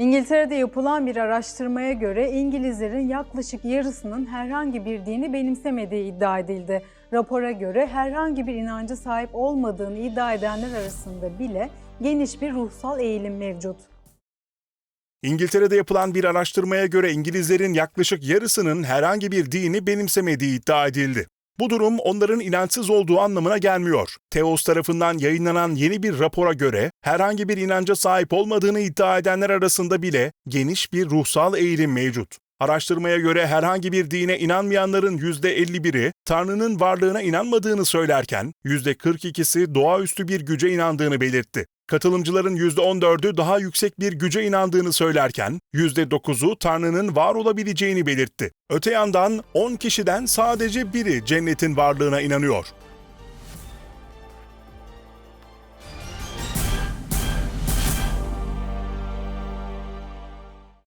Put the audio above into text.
İngiltere'de yapılan bir araştırmaya göre İngilizlerin yaklaşık yarısının herhangi bir dini benimsemediği iddia edildi. Rapora göre herhangi bir inanca sahip olmadığını iddia edenler arasında bile geniş bir ruhsal eğilim mevcut. İngiltere'de yapılan bir araştırmaya göre İngilizlerin yaklaşık yarısının herhangi bir dini benimsemediği iddia edildi. Bu durum onların inançsız olduğu anlamına gelmiyor. Teos tarafından yayınlanan yeni bir rapora göre herhangi bir inanca sahip olmadığını iddia edenler arasında bile geniş bir ruhsal eğilim mevcut. Araştırmaya göre herhangi bir dine inanmayanların %51'i Tanrı'nın varlığına inanmadığını söylerken %42'si doğaüstü bir güce inandığını belirtti. Katılımcıların %14'ü daha yüksek bir güce inandığını söylerken %9'u Tanrı'nın var olabileceğini belirtti. Öte yandan 10 kişiden sadece biri cennetin varlığına inanıyor.